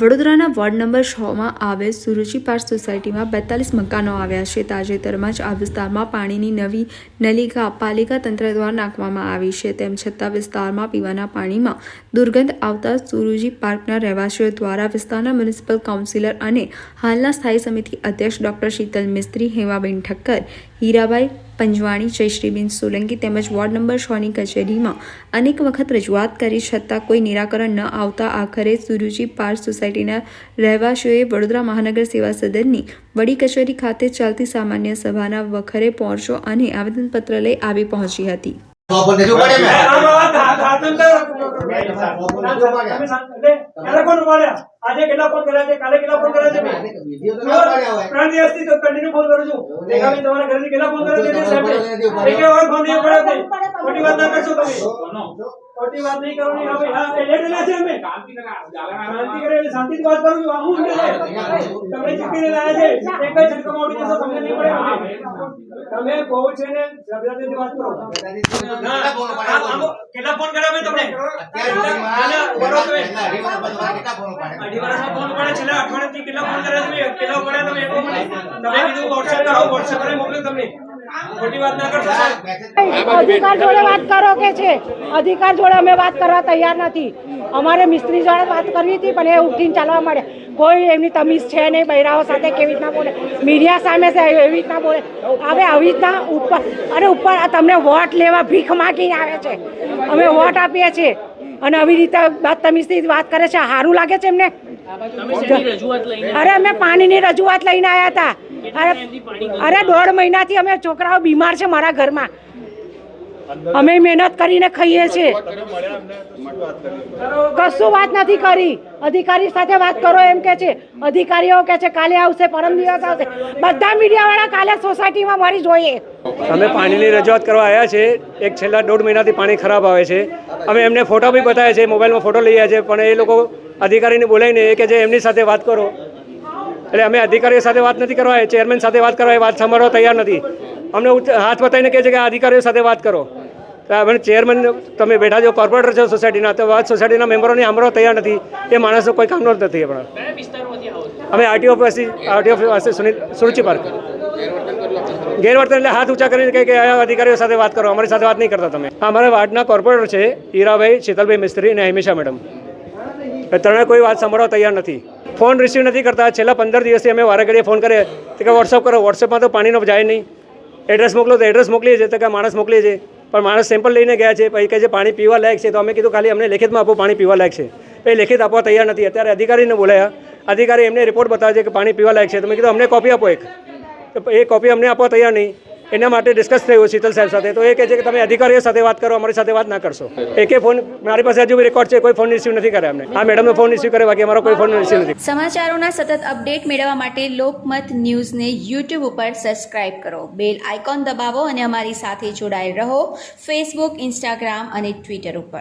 વડોદરાના ward number છમાં આવેલ સુરુચિ પાર્ક સોસાયટીમાં બેતાલીસ મકાનો આવ્યા છે. તાજેતરમાં જ આ વિસ્તારમાં પાણીની નવી નલિકા પાલિકા તંત્ર દ્વારા નાખવામાં આવી છે. તેમ છતાં વિસ્તારમાં પીવાના પાણીમાં દુર્ગંધ આવતા સુરુજી પાર્કના રહેવાસીઓ દ્વારા વિસ્તારના મ્યુનિસિપલ કાઉન્સિલર અને હાલના સ્થાયી સમિતિ અધ્યક્ષ ડોક્ટર શીતલ મિસ્ત્રી, હેમાબેન ઠક્કર, હીરાબાઈ પંજવાણી, જયશ્રીબેન સોલંકી તેમજ વોર્ડ નંબર છની કચેરીમાં અનેક વખત રજૂઆત કરી છતાં કોઈ નિરાકરણ ન આવતા આખરે સુરુજી પાર્ક સોસાયટીના રહેવાસીઓએ વડોદરા મહાનગર સેવા સદનની વડી કચેરી ખાતે ચાલતી સામાન્ય સભાના વખરે પહોંચો અને આવેદનપત્ર લઈ આવી પહોંચી હતી. આપણને જો પડે મેં. આનો વાત હાથ- હાથ અંદર તમે શાંત- એટલે ફોન ઉપાડ્યા? આજે કેટલા ફોન કર્યા છે? કાલે કેટલા ફોન કર્યા છે? મેં? વીડિયો તો ના પાડ્યા હોય. ત્રણ દિવસથી તો continue ફોન કરું છું. મેઘાબેન તમારા ઘરેથી કેટલા ફોન કર્યા છે? તે સાહેબે? એકે વાર ફોન નહીં ઉપાડ્યો તે. ખોટી વાત ના કરશો તમે. ખોટી વાત નહીં કરવાની હવે. હા, એ લેટ રહ્યા છે અમે. શાંતિ કરે એટલે શાંતિથી વાત કરું છું. હું તમે ચૂકીને લાયા છે. એક જ જશો તમને નહીં પડે. તમે બહુ છે ને સભ્યતાથી વાત કરો. કેટલા ફોન કર્યા મેં તમને? અઢી વર્ષમાં ફોન છેલ્લા અઠવાડિયાથી કેટલા ફોન કર્યા તમે? કેટલા તમે? મને. તમે કીધું કરો, મોકલ્યું. અધિકાર જોડે વાત કરો કે છે? અધિકાર જોડે અમે વાત કરવા તૈયાર નથી. અમારે મિસ્ત્રી જોડે વાત કરવી હતી પણ એ ઉઠીને ચાલવા મળે કોઈ એમની તમીઝ છે નહીં બૈરાઓ સાથે કેવી રીતના બોલે? મીડિયા સામે છે, એવી રીતના બોલે. હવે આવી રીતના ઉપર અને ઉપર તમને વોટ લેવા ભીખ માગીને આવે છે. અમે વોટ આપીએ છીએ. અને આવી રીતે બદતમીઝથી વાત કરે છે. સારું લાગે છે એમને? અરે અમે પાણીની રજૂઆત લઈને આવ્યા હતા. અરે અરે દોઢ મહિનાથી અમે છોકરાઓ બીમાર છે મારા ઘરમાં. અમે મહેનત કરીને ખાઈએ છીએ. કશું વાત નથી કરી. અધિકારી સાથે વાત કરો એમ કે છે. અધિકારીઓ કે છે, કાલે આવશે, પરમ દિવસ આવશે. બધા મીડિયાવાળા કાલે સોસાયટીમાં મારી જોઈએ. અમે પાણીની રજૂઆત કરવા આવ્યા છે એક છેલ્લા દોઢ મહિનાથી પાણી ખરાબ આવે છે. અમે એમને ફોટો બી બતાવ્યા છે, મોબાઈલમાં ફોટો લઈ આવ્યા છે, પણ એ લોકો અધિકારીને બોલાવીને એ કે જે એમની સાથે વાત કરો. એટલે અમે અધિકારીઓ સાથે વાત નથી કરવા ચેરમેન સાથે વાત કરવા એ વાત સાંભળવા તૈયાર નથી. અમને હાથ બતાવીને કહે છે કે અધિકારીઓ સાથે વાત કરો. અમે ચેરમેન તમે બેઠા છો કોર્પોરેટર છો સોસાયટીના તો વાત સોસાયટીના મેમ્બરોની સાંભળવા તૈયાર નથી. એ માણસો કોઈ કામનો જ નથી આપણા. અમે આરટીઓ પાસે આરટીઓ પાસે સુનિલ સુરુચિ પાર્ક. ગેરવર્તન એટલે હાથ ઊંચા કરીને કહે કે આ અધિકારીઓ સાથે વાત કરો અમારી સાથે વાત નહીં કરતા તમે. અમારા વાર્ડના કોર્પોરેટર છે હીરાભાઈ શીતલભાઈ મિસ્ત્રી અને હિમેશા મેડમ. ત્રણે કોઈ વાત સાંભળવા તૈયાર નથી. ફોન રિસીવ નથી કરતા. છેલ્લા પંદર દિવસથી અમે વારે ઘડીએ ફોન કરીએ. તો કે વોટ્સઅપ કરો વોટ્સઅપમાં તો પાણીનો જાય નહીં. એડ્રેસ મોકલો તો એડ્રેસ મોકલીએ છીએ. તો કે માણસ મોકલીએ છીએ. પણ માણસ સેમ્પલ લઈને ગયા છે, પછી કહે છે, પાણી પીવા લાયક છે. તો અમે કીધું, ખાલી અમને લેખિતમાં આપો, પાણી પીવા લાયક છે. એ લેખિત આપવા તૈયાર નથી. અત્યારે અધિકારીને બોલાયા. અધિકારી એમને રિપોર્ટ બતાવે છે કે પાણી પીવા લાયક છે. તમે કીધું, અમને કોપી આપો એક. એ કોપી અમને આપવા તૈયાર નહીં. એના માટે ડિસ્કસ થયું શીતલ સાહેબ સાથે. તો એ કહે છે કે તમે અધિકારીઓ સાથે વાત કરો, અમારી સાથે વાત ના કરશો. એકે ફોન મારી પાસે હજુ રેકોર્ડ છે, કોઈ ફોન રિસીવ નથી કર્યા અમને આ મેડમનો ફોન રિસીવ કરે બાકી અમારો કોઈ ફોન રિસીવ નથી. સમાચારોના સતત અપડેટ મેળવવા માટે લોકમત ન્યૂઝને યુટ્યુબ ઉપર સબસ્ક્રાઇબ કરો. બેલ આઇકોન દબાવો અને અમારી સાથે જોડાયેલ રહો. ફેસબુક ઇન્સ્ટાગ્રામ અને ટ્વિટર ઉપર.